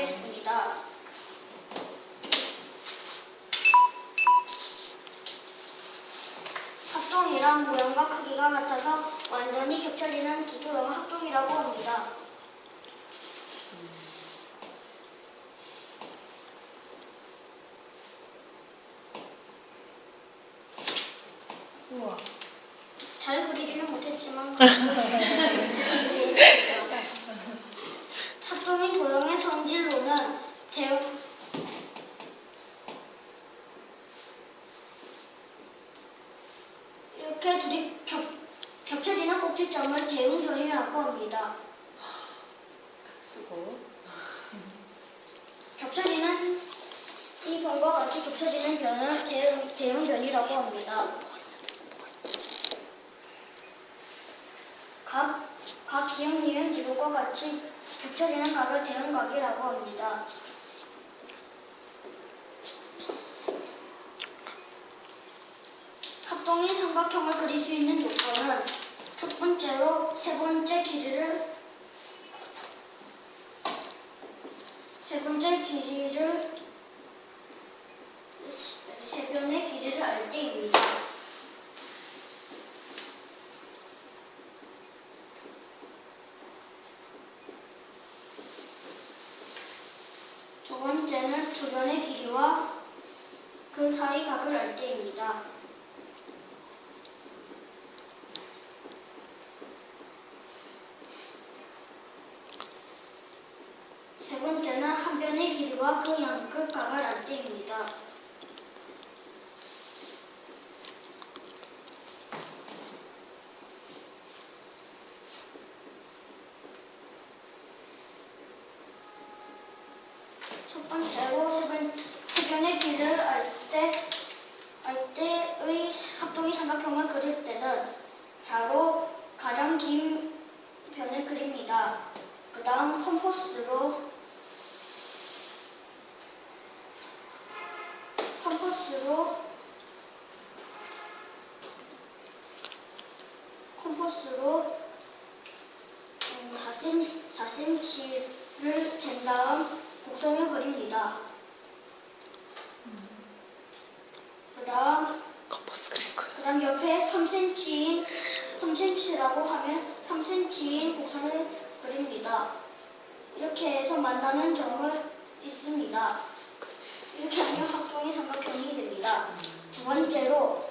보겠습니다. 합동이란 모양과 크기가 그 같아서 완전히 겹쳐지는 두 도로가 합동이라고 합니다. 우와. 잘 그리지는 못했지만 합동인 도형의 성질로는 대형 이렇게 둘이 겹, 겹쳐지는 꼭지점을 대응변이라고 합니다. 수고. 겹쳐지는 이 변과 같이 겹쳐지는 변을 대응, 대응변이라고 합니다. 각, 각 기억, 니은, 기록과 같이 겹쳐지는 각을 대응각이라고 합니다. 합동이 삼각형을 그릴 수 있는 조건은 첫 번째로 세 번째 길이를 세 번째 길이를 세- 세 변의 길이를 알 때입니다. 두 번째는 두 변의 길이와 그 사이 각을 알 때입니다. 세 번째는 한 변의 길이와 그 양끝 각을 알 때입니다. 첫 번째로 세, 번, 세 변의 길이를 알 때, 알 때의 합동이 삼각형을 그릴 때는 자로 가장 긴 변을 그립니다. 그 다음 컴퍼스로 컴퍼스로 음, 4cm, 4cm를 잰 다음 곡선을 그립니다. 그 다음 컴퍼스 그린 거야. 그 다음 옆에 3cm인 3cm라고 하면 3cm인 곡선을 그립니다. 이렇게 해서 만나는 점을 있습니다. 이렇게 하면 합동이 삼각형이 됩니다. 두 번째로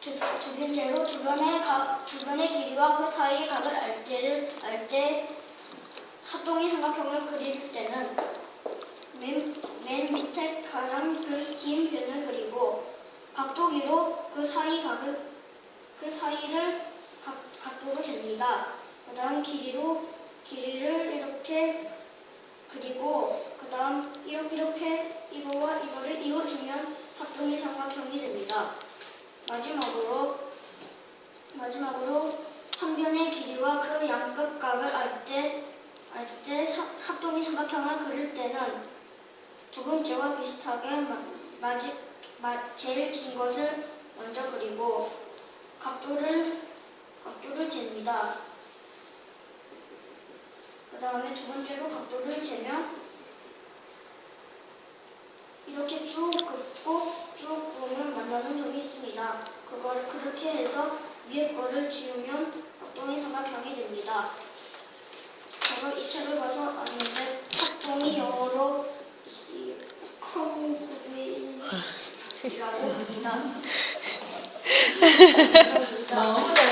두, 두 번째로 주변의 각 주변의 길이와 그 사이의 각을 알 때를 알때 합동이 삼각형을 그릴 때는 맨, 맨 밑에 가장 그긴 변을 그리고 각도기로 그 사이 각을 그 사이를 각, 각도로 잽니다. 그 다음 길이로 길이를 이렇게 그리고 그 다음 이렇게 이렇게 이거와 이거를 이어주면 합동이 삼각형이 됩니다. 마지막으로 마지막으로 한 변의 길이와 그 양끝각을 알 때 알때 합동이 삼각형을 그릴 때는 두 번째와 비슷하게 마, 마지, 마, 제일 긴 것을 먼저 그리고 잽니다. 그 다음에 두 번째로 각도를 재면 이렇게 쭉 긋고 쭉 구우면 만나는 점이 있습니다. 그거를 그렇게 해서 위에 거를 지우면 합동이 삼각형이 됩니다. 저는 이 책을 봐서 아는데 합동이 영어로 컴그레이라고 합니다. 감사합니다. 너무 잘